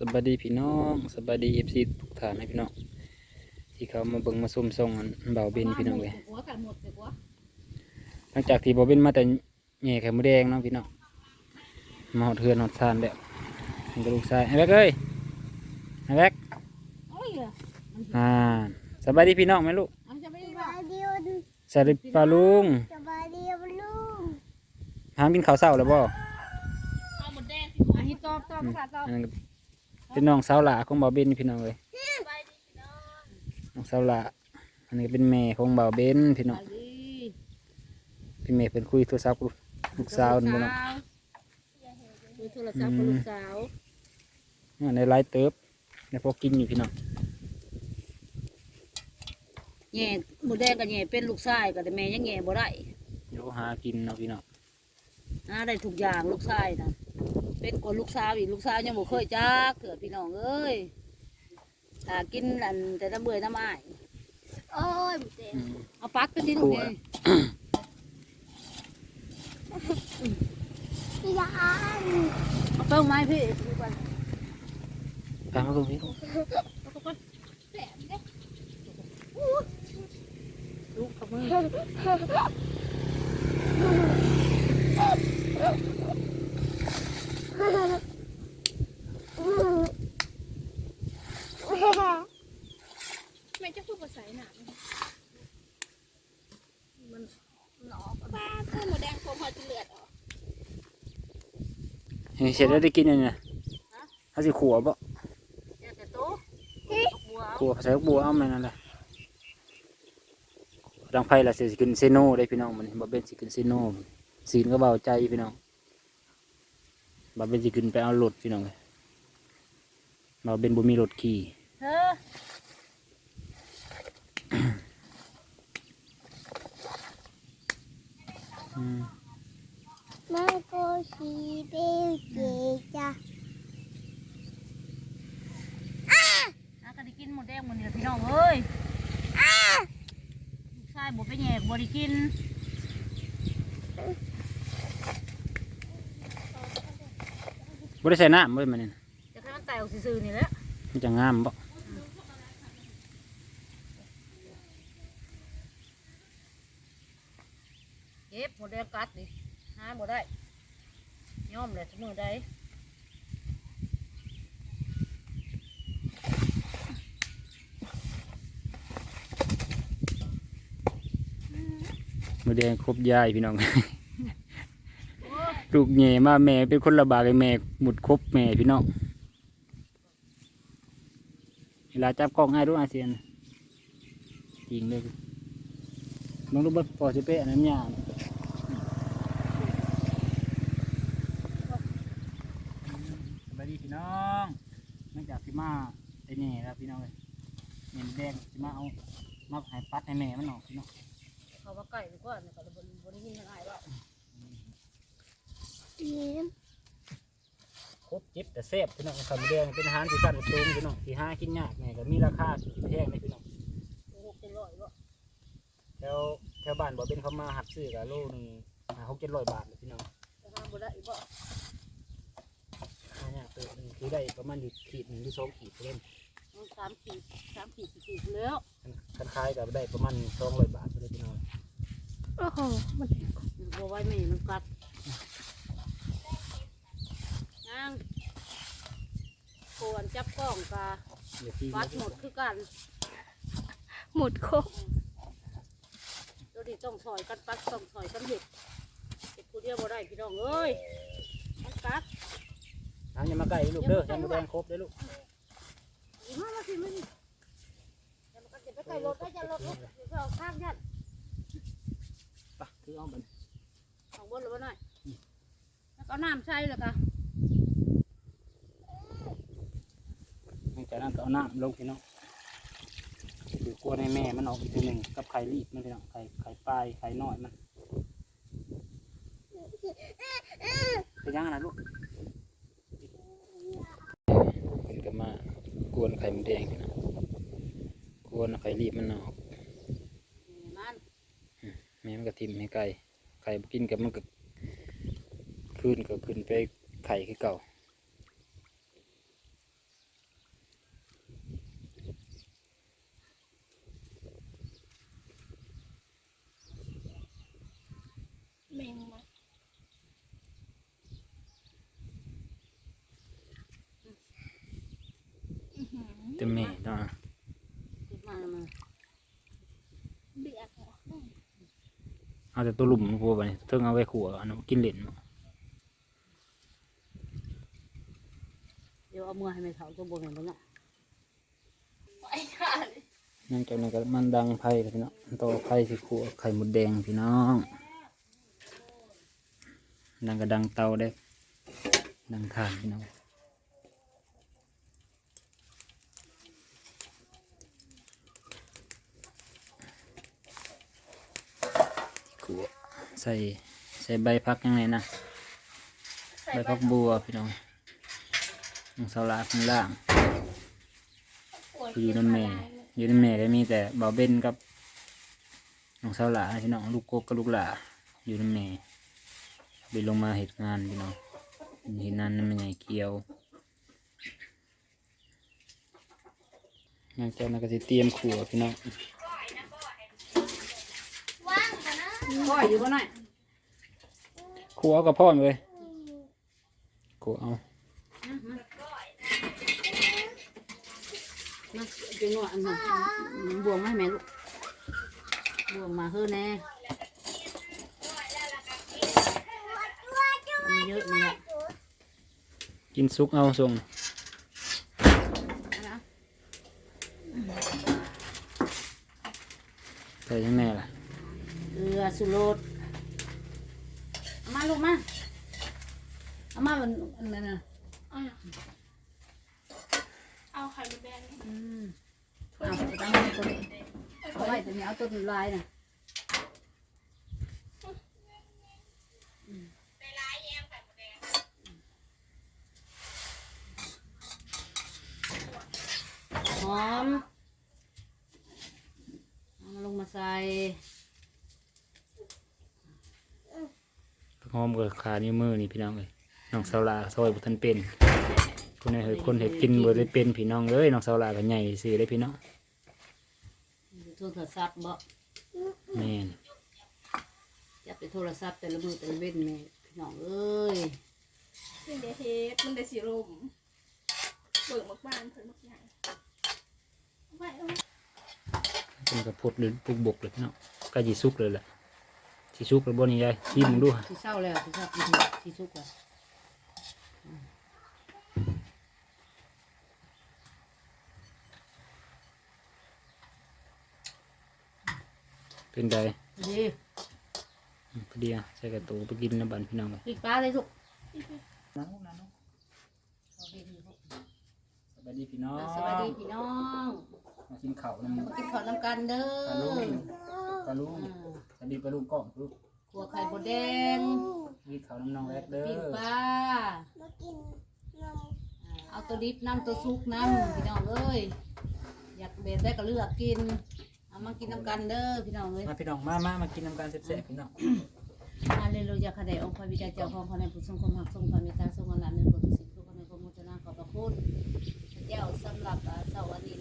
สบายดีพี่น้องสบายดีเอฟซีทุกท่านนะพี่น้องที่เขามาเบิ่งมาซุ่มส่งอันเบาเบนพี่น้องเลยหัวกันหมดเลยหัวหลังจากที่เบาเบนมาแต่แง่ไข่มดแดงเนาะพี่น้องมาหอดเทือนหอดซานแล้วมันก็ลูกชายไอ้แบกเอ้ยไอ้แบกโอ้ยเหรออ่าสบายดีพี่น้องไหมลูกมันจะไม่ได้สว่าบายดีสวัสดีป้าลุงสบายดีลุงหามกินข้าวเช้าแล้วบ่เอาหมดแดงอะฮิตตอบตอบภาษาตอบอันนั้นก็ เป็นน้องสาวหลาของเบาเบนพี่น้องเลยน้องสาวหลาอันนี้ก็เป็นแม่ของเบาเบนพี่น้องไปดิพี่เมย์เป็นคุยโทรศัพท์กับลูกสาวนี่บ่เนาะคุยโทรศัพท์กับลูกสาวเนี่ยในไลฟ์เติบในพอกินอยู่พี่น้องแง่หมดแดงกับแง่เป็นลูกชายก็แต่แม่ยังแง่บ่ได้เดี๋ยวหากินเนาะพี่น้องหาได้ทุกอย่างลูกชายนะ เป็นคนลูกสาวอีกลูกสาวยังบ่เคยจักเกิดพี่น้องเอ้ยถ้ากินอันแต่น้ำเบื่อน้ำอ้ายโอ้ยบุเตอืมเอาปักไปที่ตรงนี้พี่ยานเอาเปิ้งไม้พี่ดูก่อนตามมาตรงนี้ลูกลูกกับมือ ไม่จะพูดภาษาหนามันหนอป้าเพื่อนหมูแดงโคมพอจะเลือดออกเฮ้ยเสร็จแล้วได้กินยังไงเขาสิขัวบ่เดี๋ยวแต่โต๊ะขัวใส่บัวเอาแม่นั่นแหละดังไพ่ละสิกินเซโน่ได้พี่น้องมันบ่เป็นสิกินเซโน่สีนก็เบาใจพี่น้อง บ่เป็นสิกินไปเอารถพี่น้องเลยบ่เป็นบ่มีรถขี่เธออืมมาโกชีเบลเกจ้ะอาก็ได้กินหมดแดงหมดนี่แหละพี่น้องเอ้ยลูกชายบ่ไปแยกบ่ได้กิน บ่ได้ใส่น้ำบ่ได้มันนี่จะให้มันแตกซื่อๆนี่แหละมันจะงามบ่เก็บหมดแดงกัดดิหาบ่ได้ย่อมเลยทุกมือได้มือแดงครบยายพี่น้อง ลูกแง่มาแม่เป็นคนระบาดเลยแม่หมุดครบแม่พี่น้องเวลาจับกล้องให้รู้อาเซียนจริงเลยมึงรู้บ่พอสิเป๊ะอันนั้นยามสวัสดีพี่น้องเนื่องจากพี่มาไอ้แน่แล้วพี่น้องเลยเงินแดงพี่มาเอามาให้ปัดให้แม่มันออกพี่น้องเขาว่าไก่ดีกว่าเนี่ยก็บ่บ่ได้ยินยังไงว่า เยี่ยมครบจิบแต่เซฟพี่น้องข้าวหมูแดงเป็นอาหารที่สั้นสูงพี่น้องที่หากินยากไงก็มีราคาที่แพงเลยพี่น้องโอ้โหเป็นร้อยบ่แถวแถวบ้านบ่เป็นเขามาหัดซื้อกับโลหนึงหาหกเจ็ดร้อยบาทเลยพี่น้องจะหาบ่ได้อีกบ่หายากตัวหนึงคือได้ประมาณอยู่ขีดหนึ่งหรือสองขีดเล่นมันสามขีดสามขีดสี่ขีดแล้วคันคายกับได้ประมาณสองร้อยบาทเลยพี่น้องโอ้โหมันบ่ไว้แม่มันกัดยังควร จับกล้องกาเดี๋ยวที่วัดหมดคือกัน หมดโคกตัวนี้ต้องซอยกันปัดต้องซอยกันเห็ดเห็ดผู้เดียวบ่ได้พี่น้องเอ้ยมันกัดน้ำอย่ามาใกล้ลูกเด้อยังมูแดงครบเด้อลูกอีมามาสิมาสิอย่ามากัดอย่าไปใกล้รถได้อย่ารถรถเดี๋ยวไปเอาข้างยันไปคือเอาบันเอาบนหรือบ่หน่อยแล้วก็เอาน้ำใส่แล้วก็หลัง จากนั้นก็เอาน้ำลงพี่น้องคือกลัวในแม่มันออกอีกทีหนึ่งกับไข่รีบมันพี่น้องไข่ไข่ปลายไข่น้อยมันเป็นยังไงนะลูกมันก็มากวนไข่มดแดงพี่นะกวนไข่รีบมันออกแม่มันก็ทิมให้ไก่ไข่บ่กินกับมันก็ขึ้นก็ขึ้นไปไข่คือเก่า เต็มแม่เนาะเก็บมามาเบียกเหรอเอาแต่ตัวหลุมพวกนี้เทิงเอาไว้ขัวอันนั้นกินเหรียญเดี๋ยวเอามือให้แม่เฒ่าตัวบนเห็นบ่เนาะไอ้ขาดนั่นจากนั้นก็มันดังไผ่พี่น้องต่อไผ่สิขัวไข่มดแดงพี่น้องดังก็ดังเตาได้ดังทานพี่น้องขัวใส่ใส่ใบพักยังไงนะใส่ใบไปพักบัวพี่น้องน้องสาวลาข้างล่างอยู่น้ำแม่อยู่น้ำแม่ก็มีแต่เบาเบนกับน้องสาวหลาพี่น้องลูกกบกับลูกหลาอยู่น้ำแม่ไปลงมาเหตุงานพี่น้องเห็นนั่นมันใหญ่เกี่ยวหลังจากนั้นก็จะเตรียมขัวพี่น้อง ก้อยอยู่บ่หน่อยขัวกับพ่อมเลยขัวเอามามามาเป็นหนวดอันนั้นบวงมาให้แม่ลูกบวงมาเฮ้อแน่มันเยอะนี่แหละกินซุกเอาส่งเอาละใส่ทั้งแม่ล่ะ เกลือสุโรสเอามาลูกมาเอามามันอันนั้นน่ะอะเอาไข่มดแดงนี่อืมเอาไปตั้งไว้ตัวนี้เอาไว้ตัวนี้เอาตัวลายน่ะหอมเอามาลงมาใส่ อมกับขานิ้วมือนี่พี่น้องเลยน้องสาวหลาซอยบุทันเป็น คนไหนเห็นคนเห็นกินบ่ได้เป็นพี่น้องเอ้ยน้องสาวหลาก็ใหญ่สิได้พี่น้องโทรศัพท์บ่แม่นจับไปโทรศัพท์แต่ละมือแต่ละเว้นแม่พี่น้องเอ้ยมันเดเฮ็ดมันเดสีรมเบิกมากบ้านเพิ่นมากใหญ่เอาไว้เอาไว้เป็นกระพดหรือปุกบกเลยพี่น้องใกล้จีสุกเลยแหละ จีสุกเลยบ่นี่ยายชิมดูที่เศร้าแล้วที่เศร้าที่ที่สุกแล้วเป็นไดดีอืมพอดีอะใส่กระตูไปกินน้ำบันพี่น้องเลยปีกปลาเลยลูกน้องน้องสวัสดีพี่น้อง สวัสดีพี่น้อง มากินข้าวน้ำมากินข้าวน้ำกันเด้อ ปลาลูกปลาลูกอ่าสวัสดีปลาลูกกล้องปลาลูกขัวไข่บดแดงกินข้าวน้ำน้องแรกเด้ปีกอปลามากินนมอ่าเอาตัวดิบน้ำตัวซุกน้ำพี่น้องเอ้ยอยากเบ็ดได้ก็เลือกกินเอามากินน้ำกันเด้อพี่น้องเอ้ยมาพี่น้องมามามากินน้ำกันแซ่บๆพี่น้องอาเลลูยาคาเดองค์พระบิดาเจ้าของพระในผู้ทรงความหักทรงความเมตตาทรงอนันต์ในบุตรสิทธิ์ทุกคนในความมุทนาขอบพระคุณพระเจ้าสำหรับอ่าเสาร์วันนี้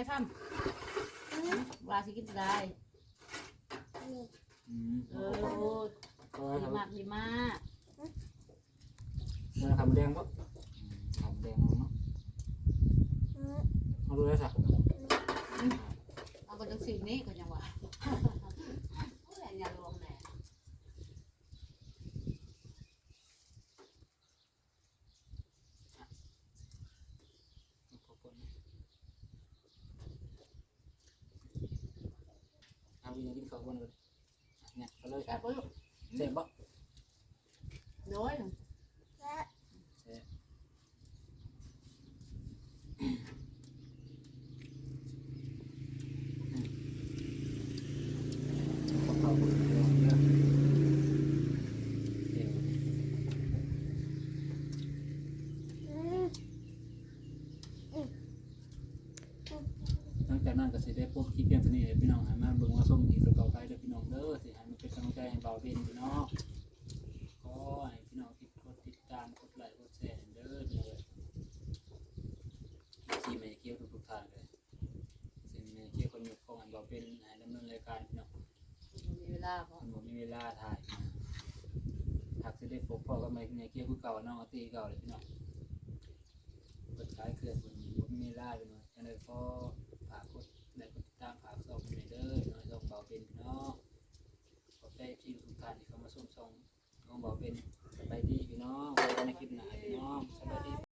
ได้ค่ำวลาสิกินจะได้อืมเออโอ้ยก็ดีทำมากดีมากมาทำแดงปะทำแดงเอาเนาะเอาดูได้สักเอาก็จังสีนี้ก็ยังว่าโอ้ยอย่ารวมแหน่ เอาวิญญาณกินข้าวบนเลยเนี่ยก็เลยแซ่บบ่ลูกเสร็จบ่โาวบินพี่น้องก็ให้พี่น้องติดกดติดตามกดไลค์กดแชร์เด้อเลยซีเมย์เกี้ยวทุกท่านเลยซีเมย์เกี้ยวคนอยู่ของอันเราเป็นอันดำเนินรายการพี่น้องมีเวลาพ่อมมีเวลาถ่ายถักจะได้พบพ่อก็ไม่แม่เกี้ยวผู้เก่าน้องตีเก่าเลยพี่น้องกดใช้เครื่องบนบ่มีเวลาพี่น้องจังไอพ่อฝากกดไลค์กดติดตามฝากส่งให้เด้อน้อยส่งเบาเป็นพี่น้อง ใจที่ทุกท่านที่เข้ามาส่งส่งของบอกเป็นสบายดีพี่น้องไว้ในคลิปหน้าพี่น้องสบายดี